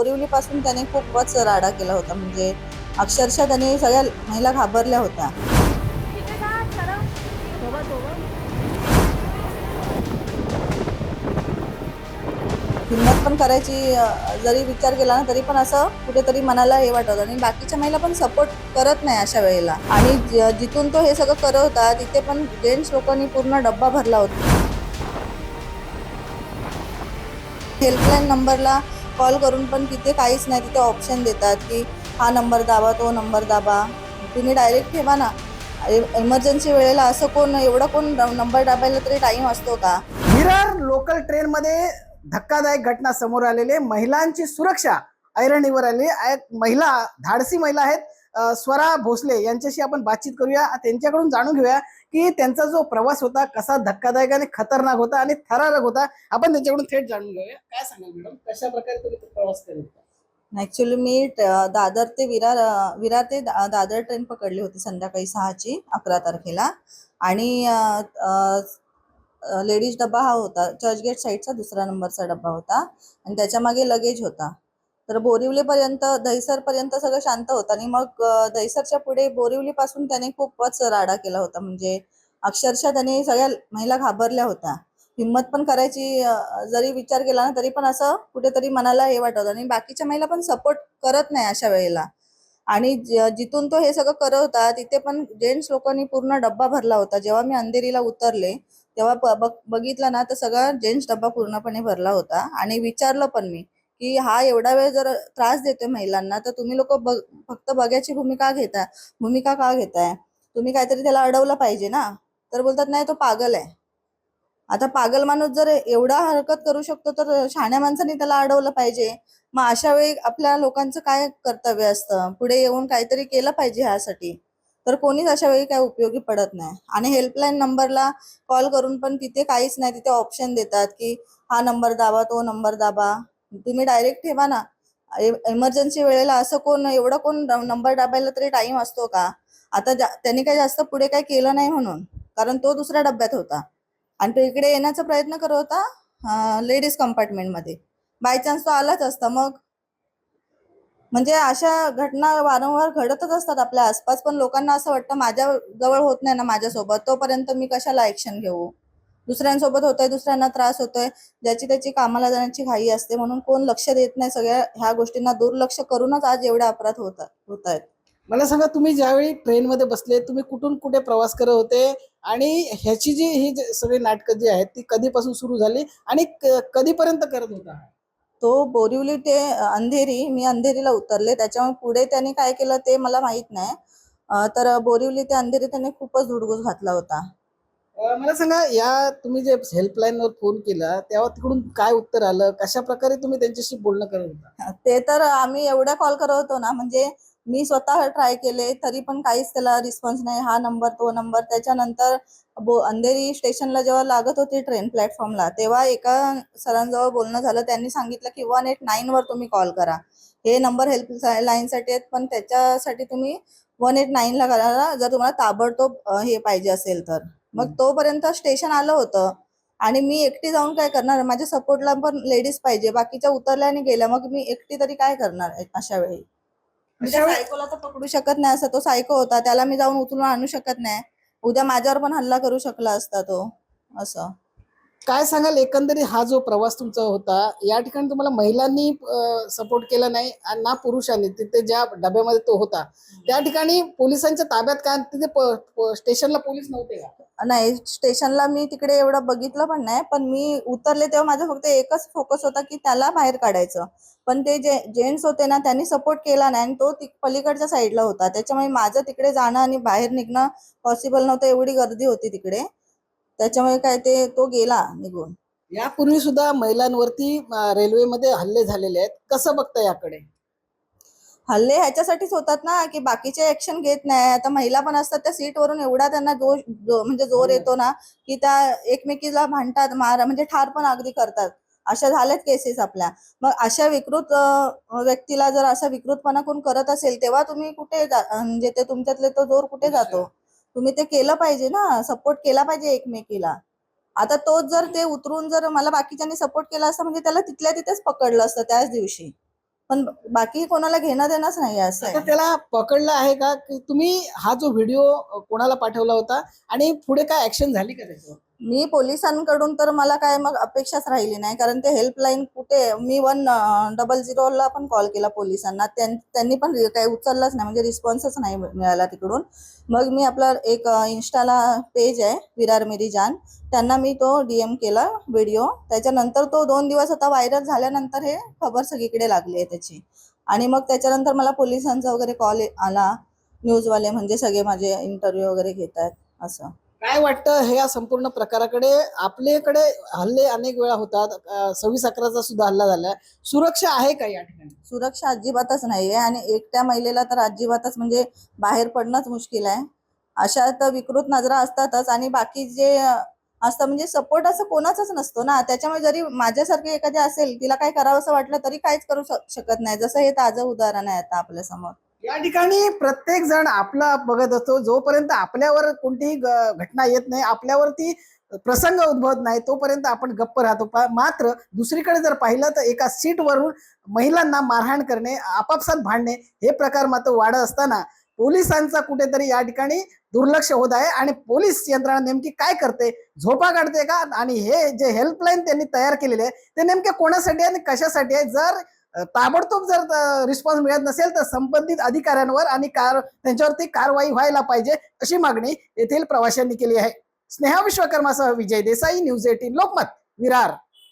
बोरिवलीपासून त्याने खूपच राडा केला होता. म्हणजे अक्षरशः त्याने सगळ्या महिला घाबरल्या होत्या. हिंमत पण करायची जरी विचार केला ना तरी पण असं कुठेतरी मनाला हे वाटत आणि बाकीच्या महिला पण सपोर्ट करत नाही अशा वेळेला. आणि जिथून तो हे सगळं करत होता तिथे पण जेंट्स लोकांनी पूर्ण डब्बा भरला होता. हेल्पलाईन नंबरला कॉल करून पण तिथे काहीच नाही तिथे ऑप्शन देतात की हा नंबर दाबा तो नंबर दाबा. तुम्ही डायरेक्ट ठेवा ना. इमर्जन्सी वेळेला असं कोण एवढा कोण नंबर दाबायला तरी टाईम असतो का? विरार लोकल ट्रेन मध्ये धक्कादायक घटना समोर आलेली महिलांची सुरक्षा ऐरणीवर आली महिला धाडसी महिला आहेत. स्वरा भोसले यांच्याशी आपण बातचीत करूया. त्यांच्याकडून जाणून घेऊया की त्यांचा जो प्रवास होता कसा धक्कादायक आणि खतरनाक होता आणि थरारक होता आपण त्यांच्याकडून थेट जाणून घेऊया. काय सांगाल मॅडम कशा प्रकारे तुम्ही प्रवास करत ऍक्च्युली मी दादर ते विरार विरार ते दादर ट्रेन पकडली होती संध्याकाळी सहाची अकरा तारखेला. आणि लेडीज डब्बा हा होता. चर्चगेट साईडचा दुसरा नंबरचा डब्बा होता. आणि त्याच्यामागे लगेज होता. तर बोरिवलीपर्यंत दहिसरपर्यंत सगळं शांत होतं आणि मग दहिसरच्या पुढे बोरिवलीपासून त्याने खूपच राडा केला होता. म्हणजे अक्षरशः त्याने सगळ्या महिला घाबरल्या होत्या. हिंमत पण करायची जरी विचार केला ना तरी पण असं कुठेतरी मनाला हे वाटत आणि बाकीच्या महिला पण सपोर्ट करत नाही अशा वेळेला. आणि जिथून तो हे सगळं करत होता तिथे पण जेंट्स लोकांनी पूर्ण डब्बा भरला होता. जेव्हा मी अंधेरीला उतरले तेव्हा बघितलं ना तर सगळा जेंट्स डब्बा पूर्णपणे भरला होता. आणि विचारलं पण मी की हा एवढा वेळ जर त्रास देतोय महिलांना तर तुम्ही लोक फक्त बघ्याची भूमिका घेताय. भूमिका का घेताय? तुम्ही काहीतरी त्याला अडवलं पाहिजे ना? तर बोलतात नाही तो पागल आहे. आता पागल माणूस जर एवढा हरकत करू शकतो तर शहाण्या माणसाने त्याला अडवलं पाहिजे. मग अशा वेळी आपल्या लोकांचं काय कर्तव्य असतं? पुढे येऊन काहीतरी केलं पाहिजे ह्यासाठी. तर कोणीच अशा वेळी काय उपयोगी पडत नाही. आणि हेल्पलाईन नंबरला कॉल करून पण तिथे काहीच नाही तिथे ऑप्शन देतात की हा नंबर दाबा तो नंबर दाबा. तुम्ही डायरेक्ट ठेवा ना. इमर्जन्सी वेळेला असं कोण एवढा कोण नंबर दाबायला तरी टाइम असतो का? आता त्यांनी काही जास्त पुढे काय केलं नाही म्हणून कारण तो दुसऱ्या डब्यात होता. आणि तो इकडे येण्याचा प्रयत्न करत होता लेडीज कंपार्टमेंटमध्ये बाय चान्स तो आलाच असता मग? म्हणजे अशा घटना वारंवार घडतच असतात आपल्या आसपास पण लोकांना असं वाटतं माझ्या जवळ होत नाही ना माझ्यासोबत तोपर्यंत मी कशाला ऍक्शन घेऊ? दुसऱ्यांसोबत होतोय दुसऱ्यांना त्रास होतोय ज्याची त्याची कामाला जाण्याची घाई असते म्हणून कोण लक्ष देत नाही सगळ्या ह्या गोष्टींना दुर्लक्ष करूनच आज एवढे अपराध होत होत आहेत मला सांगा तुम्ही ज्यावेळी ट्रेनमध्ये बसले तुम्ही कुठून कुठे प्रवास करत होते? आणि ह्याची जी ही जी सगळी नाटकं जी आहेत ती कधीपासून सुरू झाली आणि कधीपर्यंत करत होता? तो बोरिवली ते अंधेरी मी अंधेरीला उतरले त्याच्यामुळे पुढे त्याने काय केलं ते मला माहीत नाही. तर बोरिवली ते अंधेरी त्याने खूपच धुडगूस घातला होता. मला सांगा या तुम्ही जे हेल्पलाईन वर फोन केला तेव्हा तिकडून काय उत्तर आलं? कशा प्रकारे तुम्ही त्यांच्याशी बोलणं करत होता? ते तर आम्ही एवढा कॉल करत होतो ना म्हणजे मी स्वतः ट्राय केले तरी पण काहीच त्याला रिस्पॉन्स नाही. हा नंबर तो नंबर त्याच्यानंतर बो अंधेरी स्टेशनला जेव्हा लागत होती ट्रेन प्लॅटफॉर्मला तेव्हा एका सरांजवळ बोलणं झालं. त्यांनी सांगितलं की वन एट नाईन वर तुम्ही कॉल करा. हे नंबर हेल्प लाईनसाठी आहेत पण त्याच्यासाठी तुम्ही वन एट नाईनला करा. जर तुम्हाला ताबडतोब हे पाहिजे असेल तर. मग. तोपर्यंत स्टेशन आलं होतं. आणि मी एकटी जाऊन काय करणार? माझ्या सपोर्टला पण लेडीज पाहिजे. बाकीच्या उतरल्या आणि गेल्या. मग मी एकटी तरी काय करणार अशा वेळी? म्हणजे अशा वेळी- सायकोला तर पकडू शकत नाही असं. तो सायको होता. त्याला मी जाऊन उचलून आणू शकत नाही. उद्या माझ्यावर पण हल्ला करू शकला असता तो. असं. काय सांगाल? एकंदरीत हा जो प्रवास तुमचा होता या ठिकाणी तुम्हाला महिलांनी सपोर्ट केला नाही आणि ना पुरुषांनी तिथे ज्या डब्यामध्ये तो होता त्या ठिकाणी पोलिसांच्या ताब्यात काय तिथे स्टेशनला पोलीस नव्हते का? नाही स्टेशनला मी तिकडे एवढं बघितलं पण नाही पण मी उतरले तेव्हा माझा फक्त एकच फोकस होता की त्याला बाहेर काढायचं. पण ते जे जेंट्स होते ना त्यांनी सपोर्ट केला नाही आणि तो पलीकडच्या साईडला होता. त्याच्यामुळे माझं तिकडे जाणं आणि बाहेर निघणं पॉसिबल नव्हतं एवढी गर्दी होती तिकडे. त्याच्यामुळे काय ते तो गेला निघून. यापूर्वी सुद्धा महिलांवरती रेल्वेमध्ये हल्ले झालेले आहेत. कसं बघता याकडे? हल्ले ह्याच्यासाठीच होतात ना की बाकीचे ऍक्शन घेत नाही. आता महिला पण असतात त्या सीटवरून एवढा त्यांना जोश जो म्हणजे जोर हो. येतो ना की त्या एकमेकीला भांडतात मार म्हणजे ठार पण अगदी करतात. अशा झाल्यात केसेस आपल्या. मग अशा विकृत व्यक्तीला जर असा विकृतपणा कोण करत असेल तेव्हा तुम्ही कुठे म्हणजे ते तुमच्यातले तो जोर कुठे जातो? तुम्ही ते केलं पाहिजे ना सपोर्ट केला पाहिजे एकमेकीला. आता तोच जर ते उतरून जर मला बाकीच्यांनी सपोर्ट केला असता म्हणजे त्याला तिथल्या तिथेच पकडलं असतं त्याच दिवशी. पण बाकी कोणाला घेणं देणंच नाही असं आहे. त्याला पकडलं आहे का? की तुम्ही हा जो व्हिडिओ कोणाला पाठवला होता आणि पुढे काय ऍक्शन झाली का त्याच्यावर? मी पोलिसांकडून तर मला काय मग अपेक्षाच राहिली नाही कारण ते हेल्पलाईन कुठे मी वन डबल झिरोला पण कॉल केला पोलिसांना. त्यांनी पण काही उचललाच नाही म्हणजे रिस्पॉन्सच नाही मिळाला तिकडून. मग मी आपला एक इन्स्टाला पेज आहे विरार मेरी जान. त्यांना मी तो डीएम केला व्हिडिओ त्याच्यानंतर तो दोन दिवस आता व्हायरल झाल्यानंतर हे खबर सगळीकडे लागली आहे त्याची. आणि मग त्याच्यानंतर मला पोलिसांचा वगैरे कॉल आला. न्यूजवाले म्हणजे सगळे माझे इंटरव्ह्यू वगैरे घेत आहेत असं. काय वाटतं हे या संपूर्ण प्रकाराकडे? आपल्याकडे हल्ले अनेक वेळा होतात. सव्वीस अकराचा सुद्धा हल्ला झालाय. सुरक्षा आहे का या ठिकाणी? सुरक्षा अजिबातच नाहीये आणि एकट्या महिलेला तर अजिबातच म्हणजे बाहेर पडणंच मुश्किल आहे. अशा तर विकृत नजरा असतातच आणि बाकी जे असतं म्हणजे सपोर्ट असं कोणाचाच नसतो ना. त्याच्यामुळे जरी माझ्यासारखी एखादी असेल तिला काय करावं असं वाटलं तरी काहीच करू शक- शकत नाही. जसं हे ताजं उदाहरण आहे आता आपल्यासमोर या ठिकाणी प्रत्येक जण आपला बघत असतो. जोपर्यंत आपल्यावर कोणतीही ग- घटना येत नाही आपल्यावरती प्रसंग उद्भवत नाही तोपर्यंत आपण गप्प राहतो. मात्र दुसरीकडे जर पाहिलं तर एका सीटवरून महिलांना मारहाण करणे आपापसात भांडणे हे प्रकार मात्र वाढत असताना पोलिसांचा कुठेतरी या ठिकाणी दुर्लक्ष होत आहे आणि पोलीस यंत्रणा नेमकी काय करते झोपा काढते का? आणि हे जे हेल्पलाईन त्यांनी तयार केलेले आहे ते नेमके कोणासाठी आहे आणि कशासाठी आहे? जर ताबडतोब जर रिस्पॉन्स मिळत नसेल तर संबंधित अधिकाऱ्यांवर आणि कार त्यांच्यावरती कारवाई व्हायला पाहिजे अशी मागणी येथील प्रवाशांनी केली आहे. स्नेहा विश्वकर्मासह विजय देसाई न्यूज एटीन लोकमत विरार.